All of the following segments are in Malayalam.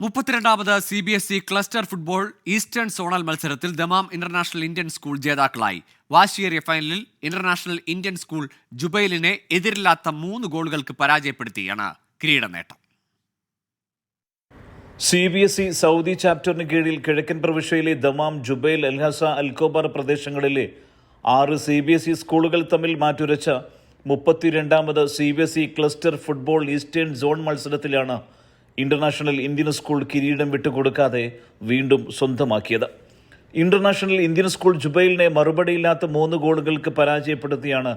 മുപ്പത്തിരണ്ടാമത് C B S E cluster football eastern zonal മത്സരത്തിൽ ദമാം ഇന്റർനാഷണൽ ഇന്ത്യൻ സ്കൂൾ ജേതാക്കളായി. വാശിയേറിയ ഫൈനലിൽ ഇന്റർനാഷണൽ ഇന്ത്യൻ സ്കൂൾ ജുബൈലിനെ എതിരില്ലാത്ത മൂന്ന് ഗോളുകൾക്ക് പരാജയപ്പെടുത്തിയാണ് കിരീട നേട്ടം C B S E Saudi ചാപ്റ്ററിന് കീഴിൽ കിഴക്കൻ പ്രവിശ്യയിലെ ദമാം ജുബൈൽ അൽഹസ അൽക്കോബാർ പ്രദേശങ്ങളിലെ ആറ് സി ബി എസ് ഇ സ്കൂളുകൾ തമ്മിൽ മാറ്റുരച്ച മുപ്പത്തിരണ്ടാമത് C B S E cluster football eastern zone മത്സരത്തിലാണ് international Indian school കിരീടം വിട്ടുകൊടുക്കാതെ വീണ്ടും സ്വന്തമാക്കിയത്. ഇന്റർനാഷണൽ ഇന്ത്യൻ സ്കൂൾ ജുബൈലിനെ മറുപടിയില്ലാത്ത മൂന്ന് ഗോളുകൾക്ക് പരാജയപ്പെടുത്തിയാണ്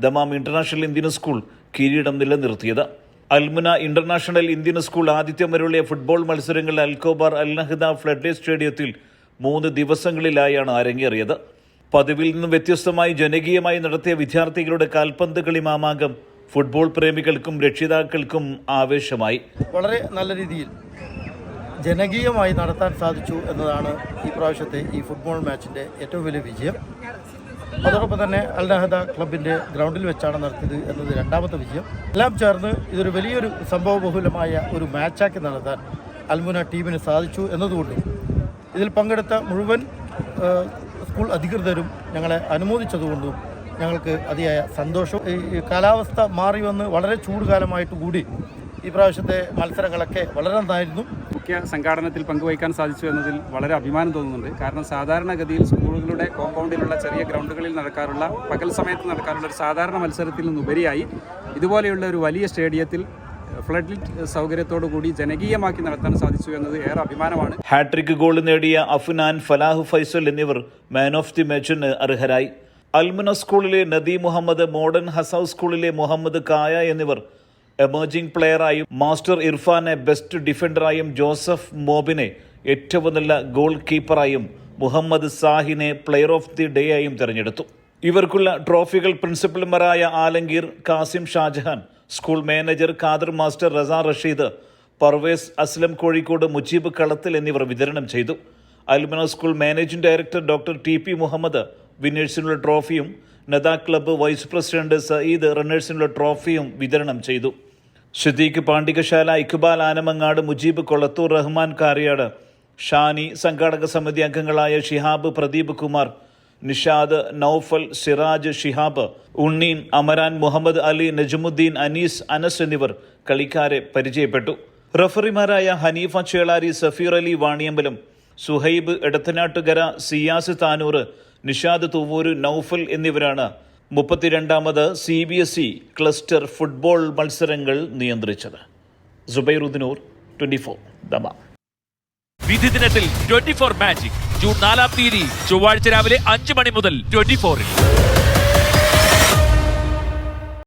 ദമാം ഇന്റർനാഷണൽ ഇന്ത്യൻ സ്കൂൾ കിരീടം നിലനിർത്തിയത്. അൽമുന ഇന്റർനാഷണൽ ഇന്ത്യൻ സ്കൂൾ ആതിഥ്യമരുളിയ ഫുട്ബോൾ മത്സരങ്ങൾ Al Khobar Al Nahda floodlit സ്റ്റേഡിയത്തിൽ മൂന്ന് ദിവസങ്ങളിലായാണ് അരങ്ങേറിയത്. പതിവിൽ നിന്നും വ്യത്യസ്തമായി ജനകീയമായി നടത്തിയ വിദ്യാർത്ഥികളുടെ കാൽപന്ത് കളി മാമാങ്കം ഫുട്ബോൾ പ്രേമികൾക്കും രക്ഷിതാക്കൾക്കും ആവേശമായി. വളരെ നല്ല രീതിയിൽ ജനകീയമായി നടത്താൻ സാധിച്ചു എന്നതാണ് ഈ പ്രാവശ്യത്തെ ഈ ഫുട്ബോൾ മാച്ചിന്റെ ഏറ്റവും വലിയ വിജയം. അതോടൊപ്പം തന്നെ അൽ നഹദ ക്ലബിന്റെ ഗ്രൗണ്ടിൽ വെച്ചാണ് നടത്തിയത് എന്നത് രണ്ടാമത്തെ വിജയം. എല്ലാം ചേർന്ന് ഇതൊരു വലിയൊരു സംഭവബഹുലമായ ഒരു മാച്ചാക്കി നടത്താൻ അൽമുന ടീമിന് സാധിച്ചു എന്നതുകൊണ്ട് ഇതിൽ പങ്കെടുത്ത മുഴുവൻ സ്കൂൾ അധികൃതരും ഞങ്ങളെ അനുമോദിച്ചതുകൊണ്ടും ഞങ്ങൾക്ക് അതിയായ സന്തോഷം. ഈ കാലാവസ്ഥ മാറി വന്ന് വളരെ ചൂട് കാലമായിട്ട് കൂടി ഈ പ്രാവശ്യത്തെ മത്സരങ്ങളൊക്കെ വളരെ നന്നായിരുന്നു മുഖ്യ സംഘാടനത്തിൽ പങ്കുവയ്ക്കാൻ സാധിച്ചു എന്നതിൽ വളരെ അഭിമാനം തോന്നുന്നുണ്ട്. കാരണം സാധാരണഗതിയിൽ സ്കൂളുകളുടെ കോമ്പൗണ്ടിലുള്ള ചെറിയ ഗ്രൗണ്ടുകളിൽ നടക്കാറുള്ള പകൽ സമയത്ത് നടക്കാറുള്ള ഒരു സാധാരണ മത്സരത്തിൽ നിന്നുപരിയായി ഇതുപോലെയുള്ള ഒരു വലിയ സ്റ്റേഡിയത്തിൽ ഫ്ലഡ് ലിറ്റ് സൗകര്യത്തോടു കൂടി ജനകീയമാക്കി നടത്താൻ സാധിച്ചു എന്നത് ഏറെ അഭിമാനമാണ്. ഹാട്രിക് ഗോൾ നേടിയ അഫ്നാൻ ഫലാഹ് ഫൈസൽ എന്നിവർ മാൻ ഓഫ് ദി മാച്ചിന് അർഹരായി. അൽമുന സ്കൂളിലെ നദി മുഹമ്മദ് മോഡേൺ ഹസൌസ് സ്കൂളിലെ മുഹമ്മദ് കായ എന്നിവർ എമേർജിംഗ് പ്ലെയറായും മാസ്റ്റർ ഇർഫാനെ ബെസ്റ്റ് ഡിഫൻഡറായും ജോസഫ് മോബിനെ ഏറ്റവും നല്ല ഗോൾ കീപ്പറായും മുഹമ്മദ് സാഹിനെ പ്ലെയർ ഓഫ് ദി ഡേ ആയും തിരഞ്ഞെടുത്തു. ഇവർക്കുള്ള ട്രോഫികൾ പ്രിൻസിപ്പൽമാരായ Alamgir Kasim Shahjahan school manager Khader master Raza Rasheed Parvez Aslam Kozhikode Mujeeb Kalathil എന്നിവർ വിതരണം ചെയ്തു. അൽമന school managing director doctor T P Muhammad വിന്നേഴ്സിനുള്ള ട്രോഫിയും നദാ ക്ലബ്ബ് വൈസ് പ്രസിഡന്റ് സയ്യിദ് റണ്ണേഴ്സിനുള്ള ട്രോഫിയും വിതരണം ചെയ്തു. ഷദീഖ് പാണ്ഡികശാല ഇക്ബാൽ ആനമങ്ങാട് മുജീബ് കൊളത്തൂർ റഹ്മാൻ കാരിയാട് ഷാനി സംഘാടക സമിതി അംഗങ്ങളായ ഷിഹാബ് പ്രദീപ് കുമാർ നിഷാദ് നൌഫൽ സിറാജ് ഷിഹാബ് ഉണ്ണീൻ അമരാൻ മുഹമ്മദ് അലി നജമുദ്ദീൻ അനീസ് അനസ് എന്നിവർ കളിക്കാരെ പരിചയപ്പെട്ടു. റഫറിമാരായ ഹനീഫ ചേളാരി സഫീർ അലി വാണിയമ്പലം സുഹൈബ് എടത്തനാട്ടുകര സിയാസ് താനൂർ നിഷാദ് തുവൂര് നൌഫൽ എന്നിവരാണ്. മുപ്പത്തിരണ്ടാമത് C B S E cluster football മത്സരങ്ങൾ നിയന്ത്രിച്ചത്. സുബൈറുദ്ദിനൂർ ട്വന്റി ഫോർ ദമ. വിധി ദിനത്തിൽ ട്വന്റി ഫോർ മാജിക് ജൂൺ നാലാം തീയതി ചൊവ്വാഴ്ച രാവിലെ അഞ്ച് മണി മുതൽ ട്വന്റി ഫോറിൽ